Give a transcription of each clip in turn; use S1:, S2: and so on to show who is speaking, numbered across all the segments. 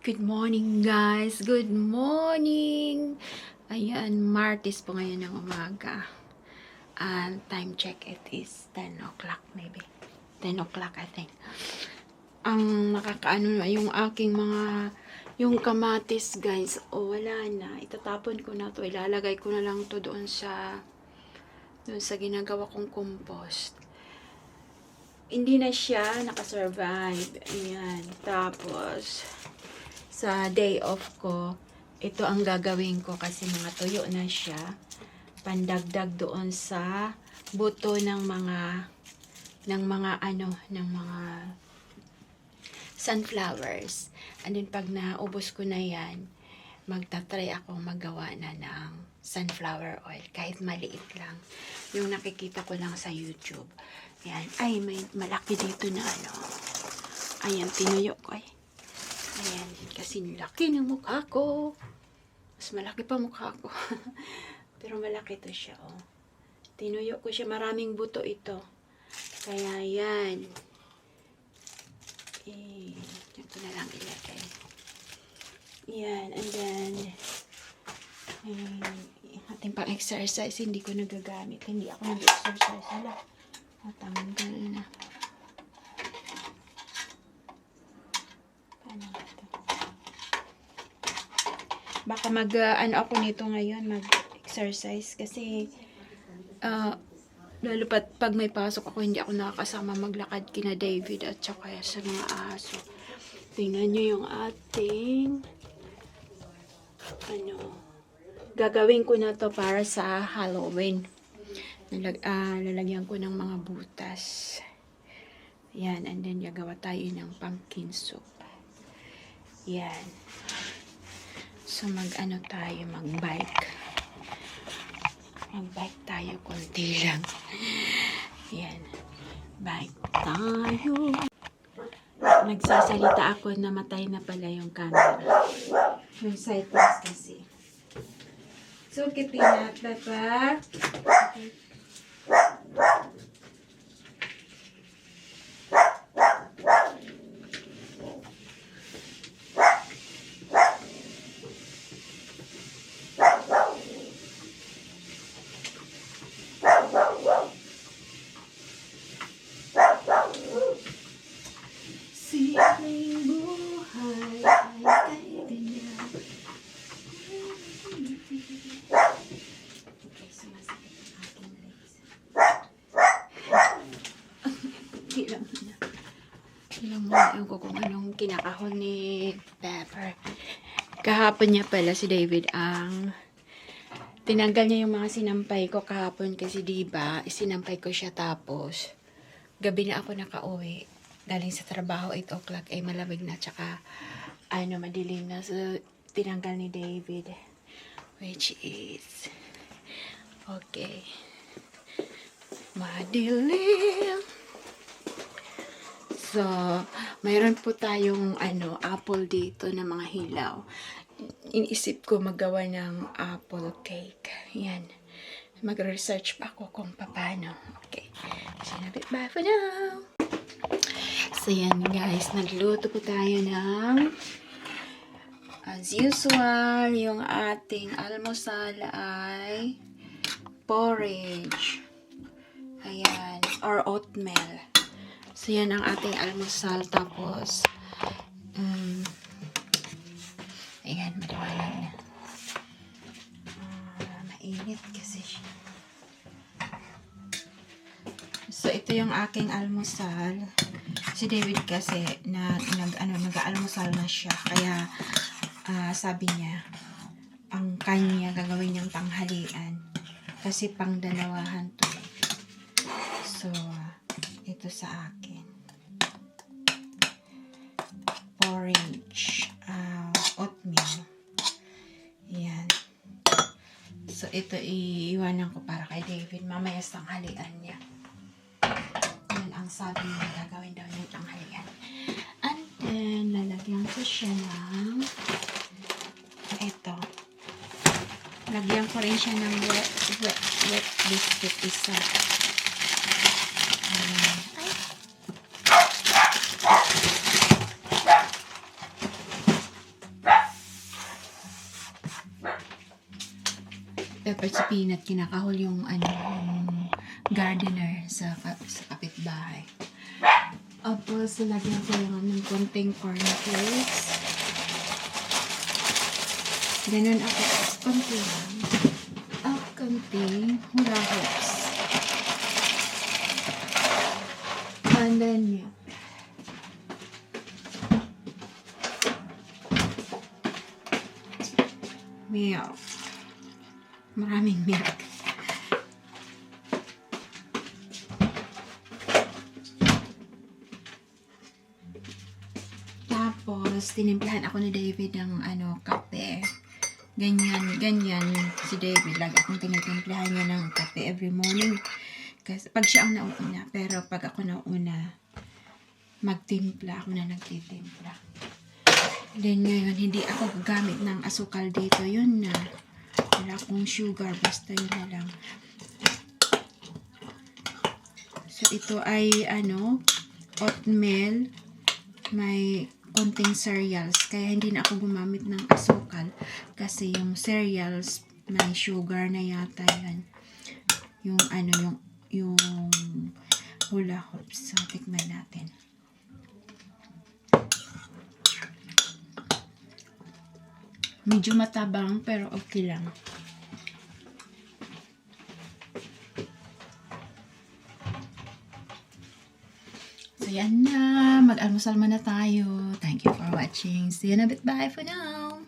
S1: Good morning guys! Good morning! Ayan, Martis po ngayon ng umaga. And time check it is 10 o'clock maybe. 10 o'clock I think. Ang nakakaano na yung aking mga yung kamatis guys, oh wala na. Itatapon ko na to. Ilalagay ko na lang to doon sa doon sa ginagawa kong compost hindi na siya nakasurvive. Ayan. Tapos, sa day off ko, ito ang gagawin ko kasi mga tuyo na siya. Pandagdag doon sa buto ng mga ng mga ano, ng mga sunflowers. And pag naubos ko na yan, magta-try ako magawa na ng sunflower oil. Kahit maliit lang. Yung nakikita ko lang sa YouTube. Yan. Ay, may malaki dito na ano. Ayan, tinuyo ko ay. Ayan, kasi laki ng mukha ko. Mas malaki pa mukha ko. Pero malaki to siya, oh. Tinuyo ko siya. Maraming buto ito. Kaya yan. Eh, yan ko na lang ilagay. Yan, and then, eh, ating pang-exercise, hindi ko nagagamit. Hindi ako nag-exercise. Hala, matanggal na. Paano ba ito? Baka mag, uh, ano ako nito ngayon, mag-exercise. Kasi, ah, lalo pat pag may pasok ako, hindi ako nakakasama maglakad kina David at saka sa mga aso. Tingnan nyo yung ating ano, gagawin ko na to para sa Halloween. Nalag, ah, lalagyan ko ng mga butas. Yan, and then gagawa tayo ng pumpkin soup. Yan. So, mag-ano tayo, mag-bike. Mag-bike tayo, konti lang. Yan. Bike tayo. Nagsasalita ako, namatay na pala yung camera. Yung cypress kasi. So, peanut butter. Okay. Simpleng buhay ay kaibigan. Okay, sumasakit ang aking legs. Hilang na. Hilang mo na ko kung anong kinakahon ni Pepper. Kahapon niya pala si David ang tinanggal niya yung mga sinampay ko kahapon kasi diba, sinampay ko siya tapos gabi na ako nakauwi. Galing sa trabaho, 8 o'clock, ay malamig na, tsaka, ano, madilim na. So, tinanggal ni David. Which is, okay. Madilim. So, mayroon po tayong, ano, apple dito na mga hilaw. Iniisip ko magawa ng apple cake. Yan. Magre-research pa ako kung paano. Okay. Sinabi, bye for now. So, yan guys. Nagluto po tayo ng as usual, yung ating almusal ay porridge. Ayan. Or oatmeal. So, yan ang ating almusal. Tapos, um, ayan, maliwanag na. Ah, mainit kasi siya. So, ito yung aking almusal. Si David kasi na nag ano nag-almusal na siya kaya ah, sabi niya ang kanya gagawin niyang tanghalian kasi pang dalawahan to. So ah, ito sa akin. Porridge, ah, oatmeal. Yan. So ito iiwanan ko para kay David mamaya sa tanghalian niya. Yan ang sabi niya gagawin daw niya tanghalian. And then, lalagyan ko siya ng ito. Lagyan ko rin siya ng wet, wet, wet biscuit isa. Si Peanut, kinakahol yung, ano, yung gardener sa, sa kapitbahay. Tapos, lagyan ko lang ng konting cornflakes. Ganun ako. Konti Maraming milk. Tapos, tinimplahan ako ni David ng ano, kape. Ganyan, ganyan si David. Lagi akong tinitimplahan niya ng kape every morning. Kasi pag siya ang nauuna, pero pag ako nauuna, magtimpla, ako na nagtitimpla. Then ngayon, hindi ako gagamit ng asukal dito. Yun na. Wala akong sugar, basta yun na lang. So, ito ay, ano, oatmeal. May konting cereals. Kaya hindi na ako gumamit ng asukal. Kasi yung cereals, may sugar na yata yan. Yung, ano, yung, yung hula hoops. So, tikman natin. Medyo matabang pero okay lang. So yan na. Mag-almusal muna tayo. Thank you for watching. See you in a bit. Bye for now.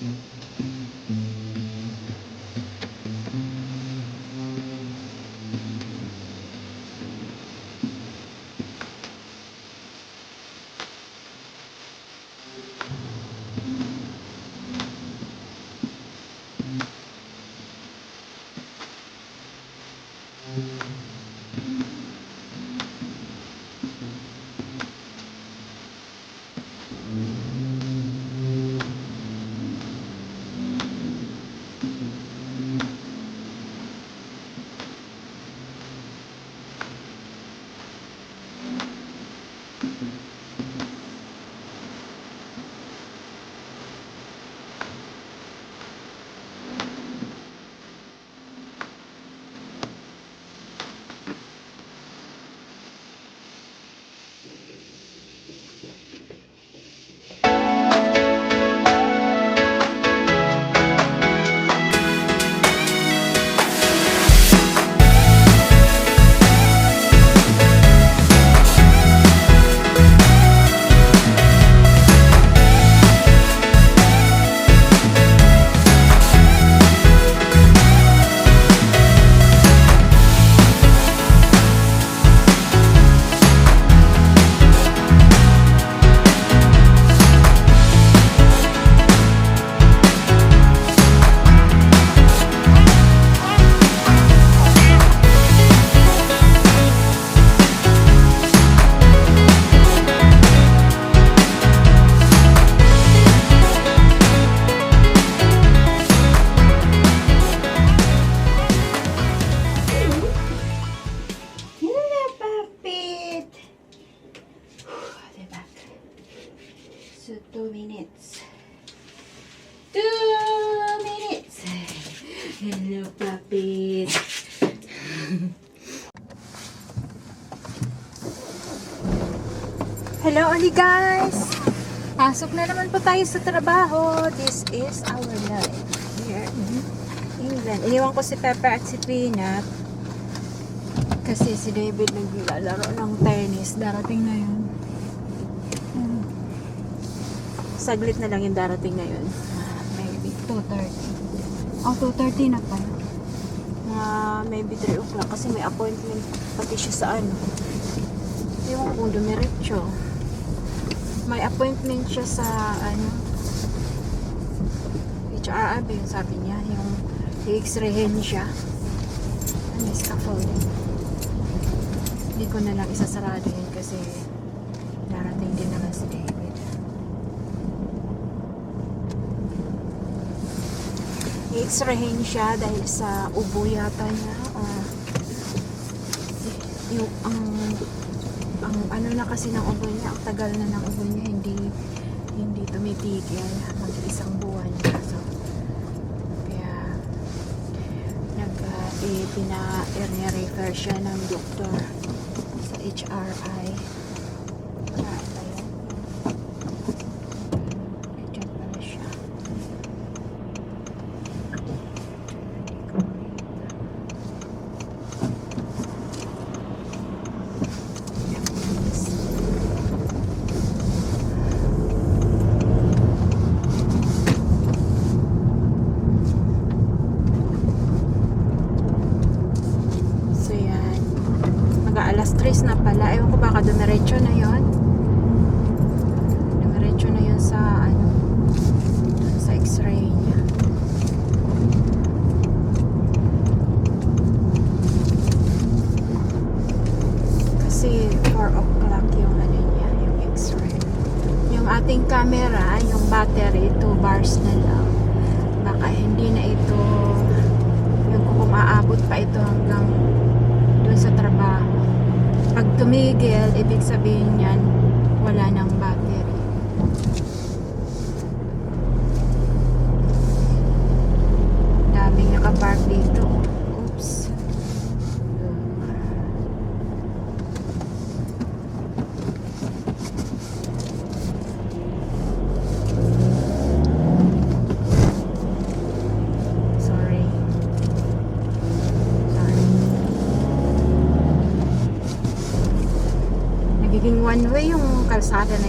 S1: Hello, Pasok na naman po tayo sa trabaho. This is our life here in England. Iniwan ko si Pepper at si Peanut Kasi si David naglalaro ng tennis. Darating na yun. Hmm. Saglit na lang yung darating na yun. Maybe 2.30. Oh, 2.30 na pala. Mga maybe 3 o'clock kasi may appointment pati siya sa ano. Ewan kung dumiretso. May appointment siya sa ano HRAB yung sabi niya. Yung i-x-rayhin siya. Ano, scaffolding. Hindi ko na lang isasarado yun kasi darating din naman si David. I-x-rayhin siya dahil sa ubo yata niya. Or yung ang ang ano na kasi ng ubo niya, ang tagal na ng ubo niya, hindi hindi tumitigil mag isang buwan na. So, kaya nag uh, pina refer siya ng doktor sa HRI. Kaya tayo. Diyan pala siya. Hindi ko makita. So yan. Mag-aalas 3 na pala. Ewan ko baka dumiretso na yon. Dumiretso na yon sa ano sa x-ray niya. Kasi 4 o'clock yung ano niya, yung x-ray. Yung ating camera, yung battery, 2 bars na lang. Baka hindi na ito yung kung maaabot pa ito hanggang dun sa trabaho. Pag tumigil, ibig sabihin yan, wala nang battery. Daming nakapark dito. Oops. Sorry. Sorry. Nagiging one way yung kalsada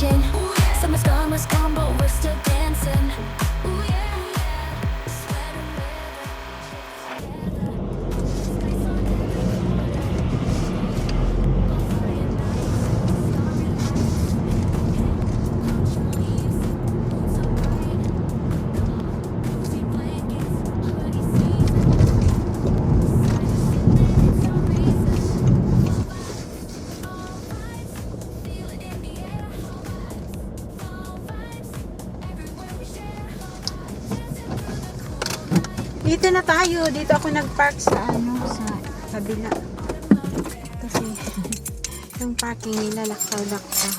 S1: changing. Tayo. Dito ako nag-park sa ano, sa kabila. Kasi yung parking nila laktaw-laktaw.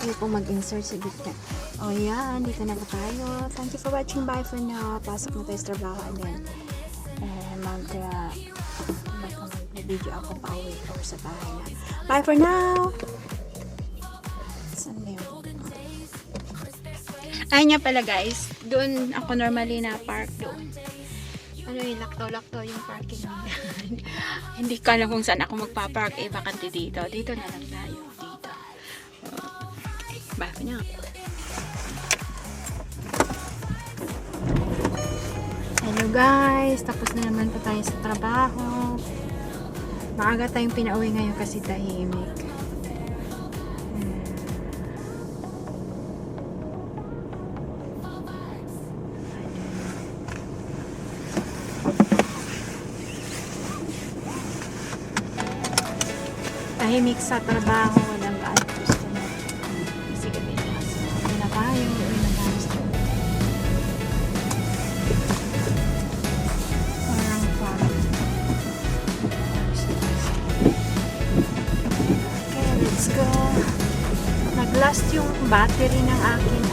S1: Ayaw ko mag-insert sa gitna. O yan, dito na tayo. Thank you for watching. Bye for now. Pasok na tayo sa trabaho and then eh, mag uh, mag-video ako pa uwi or sa bahay na. Bye for now! Yun? Ayun nga pala guys, doon ako normally na park doon. Ano yung lakto-lakto yung parking nila. Hindi ko alam kung saan ako magpa-park. Eh, bakante dito. Dito na lang tayo. Dito. Uh, bye for now. Hello guys, tapos na naman po tayo sa trabaho. Maaga tayong pinauwi ngayon kasi tahimik. Tahimik sa trabaho, walang gaano customer. Kasi gabi na. Uwi na tayo, uwi na tayo sa Parang parang. Okay, let's go. Nag-last yung battery ng aking